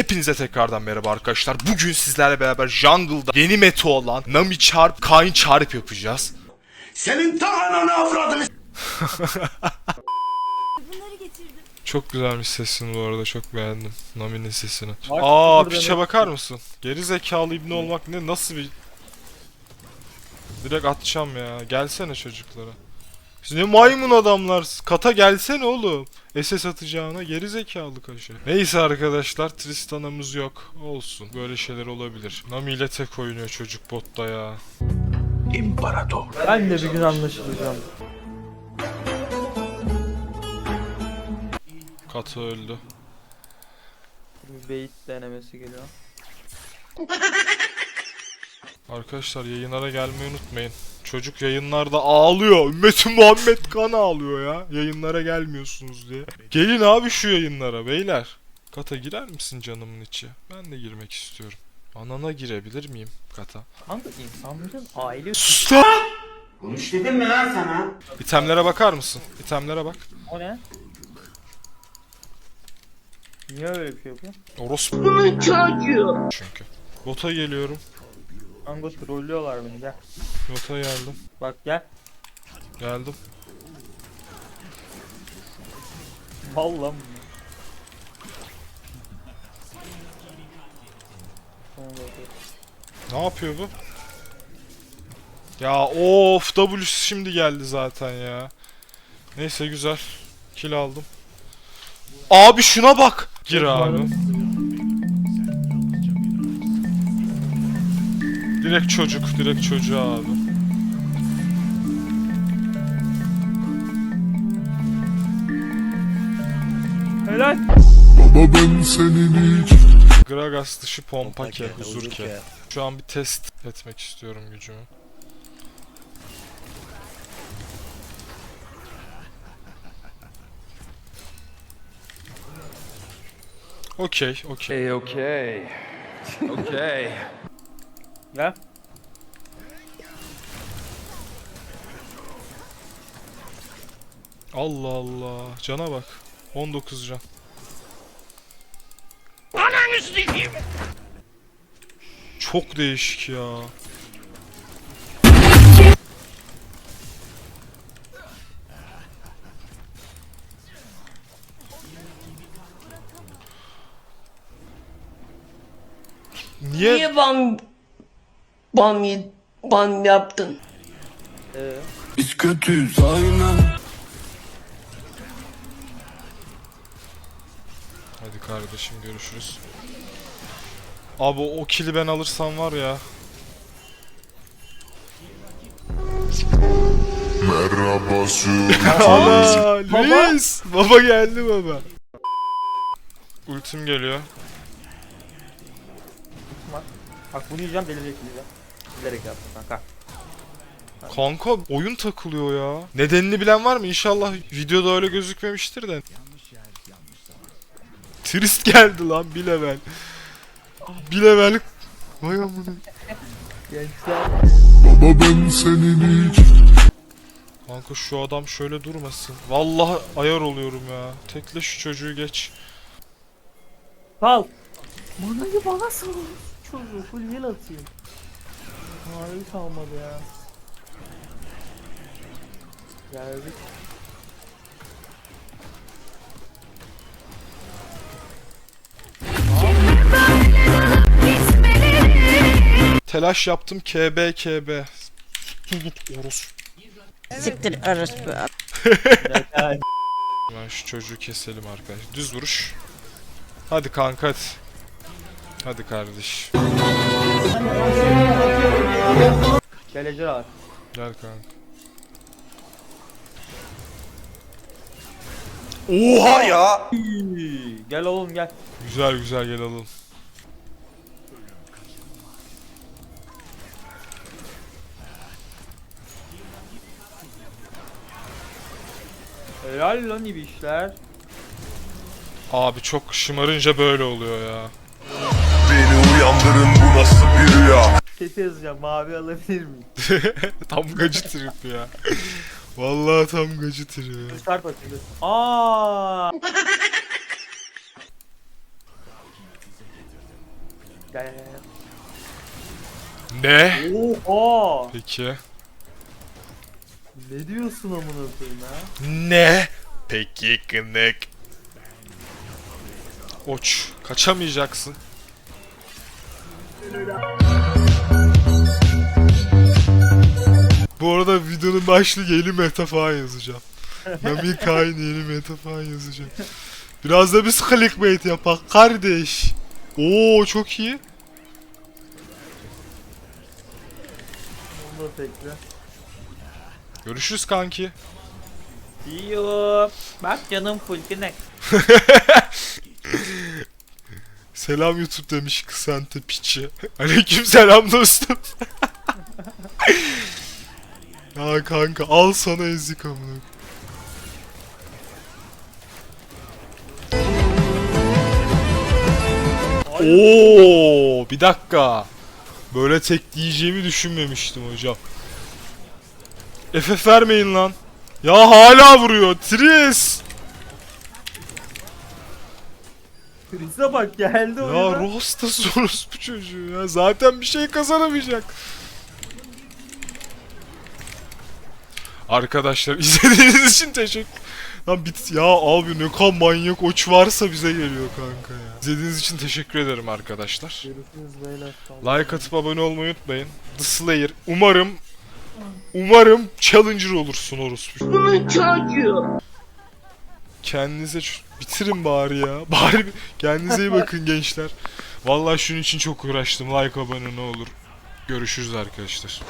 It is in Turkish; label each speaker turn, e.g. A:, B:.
A: Hepinize tekrardan merhaba arkadaşlar. Bugün sizlerle beraber jungle'da yeni meta olan Nami Çarp, Kayn Çarp yapacağız.
B: Senin ta ananı avradını
C: Bunları getirdim.
A: Çok güzelmiş sesini bu arada çok beğendim Nami'nin sesini.
D: Bak,
A: Aa piçe
D: demek
A: bakar mısın? Geri zekalı ibne olmak ne nasıl bir... Direkt atacağım ya. Gelsene çocuklara. Siz ne maymun adamlar. Kata gelsene oğlum. SS atacağına geri zekalı kaşı. Neyse arkadaşlar Tristan'ımız yok. Olsun. Böyle şeyler olabilir. Nami ile tek oynuyor çocuk botta ya.
B: İmparator.
D: Ben de bir gün anlaşılacağım.
A: Kata öldü.
D: Bir bait denemesi geliyor.
A: Arkadaşlar yayınlara gelmeyi unutmayın. Çocuk yayınlarda ağlıyor. Ümmeti Muhammed kan ağlıyor ya. Yayınlara gelmiyorsunuz diye. Gelin abi şu yayınlara beyler. Kata girer misin canımın içi? Ben de girmek istiyorum. Anana girebilir miyim kata?
D: Kanka insanların aile
A: Sus lan!
B: Konuş dedim mi lan sana?
A: İtemlere bakar mısın? İtemlere bak.
D: o ne? Niye öyle bir şey yapıyor?
A: Orospu çünkü. Bota geliyorum.
D: Kanka trollüyorlar beni gel.
A: Bota geldim.
D: Bak gel.
A: Geldim.
D: Vallahi.
A: Ne yapıyor bu? Ya of W şimdi geldi zaten ya. Neyse güzel. Kill aldım. Abi şuna bak. Gir abi. Direkt çocuk, direkt çocuğa abi.
D: Helal.
E: Baba ben senin hiç
A: Gragas dışı pompa ke, huzur ke. Şu an bir test etmek istiyorum gücümü. Okey, okey.
F: Hey, okay. Okay.
D: Gel.
A: Allah Allah. Cana bak. 19 can. Çok değişik ya. Niye?
G: Niye ban ban, y- ban yaptın?
D: Ee,
E: Biz kötüyüz aynen
A: Hadi kardeşim görüşürüz. Abi o kili ben alırsam var ya.
E: Merhaba
A: Ana Luis. Baba geldi baba. Ultim geliyor.
D: Bak bunu yiyeceğim delirecek yiyeceğim. Bilerek yaptım kanka.
A: Kanka oyun takılıyor ya. Nedenini bilen var mı? İnşallah videoda öyle gözükmemiştir de. Trist geldi lan bir level. Bir level. Vay amına.
D: Gençler.
E: Baba ben senin hiç
A: Kanka şu adam şöyle durmasın. Vallahi ayar oluyorum ya. Tekle şu çocuğu geç.
D: Sal. Manayı bana sal. Çocuğu full heal atayım. Harbi kalmadı ya. Geldik.
A: Telaş yaptım KB KB. Tut orospu.
C: Siktir orospu.
A: Ben şu çocuğu keselim arkadaş. Düz vuruş. Hadi kanka hadi. Hadi kardeş.
D: Gel Ece var.
A: Gel kanka. Oha ya.
D: Gel oğlum gel.
A: Güzel güzel gel alalım.
D: Helal lan iyi bir işler.
A: Abi çok şımarınca böyle oluyor ya.
E: Uyandırın bu nasıl bir rüya
D: Kötü yazacağım mavi alabilir miyim?
A: tam gacı trip ya. Vallahi tam gacı trip.
D: Çıkart bakayım. dur. Aa. Gel gel gel.
A: Ne?
D: Oha!
A: Peki.
D: Ne diyorsun amına koyayım ha?
A: Ne? Peki kınık. Oç. Kaçamayacaksın. Bu arada videonun başlığı yeni meta falan yazacağım. Nami Kain yeni meta falan yazacağım. Biraz da biz clickbait yapak kardeş. Oo çok iyi.
D: Onu da.
A: Görüşürüz kanki.
D: Yiyor. Bak canım full connect.
A: Selam YouTube demiş kısante piçi. Aleyküm selam dostum. ya kanka al sana ezik amına. Oo, bir dakika. Böyle tek diyeceğimi düşünmemiştim hocam. FF vermeyin lan. Ya hala vuruyor. Tris.
D: Chris'e bak geldi
A: Ya
D: oyuna.
A: Rosta Soros bu çocuğu ya. Zaten bir şey kazanamayacak. Arkadaşlar izlediğiniz için teşekkür. Lan bit ya abi ne kadar manyak oç varsa bize geliyor kanka ya. İzlediğiniz için teşekkür ederim arkadaşlar. Like atıp abone olmayı unutmayın. The Slayer. Umarım umarım Challenger olursun orospu.
G: Bunun çocuğu.
A: Kendinize bitirin bari ya. Bari kendinize iyi bakın gençler. Vallahi şunun için çok uğraştım. Like abone ne olur. Görüşürüz arkadaşlar.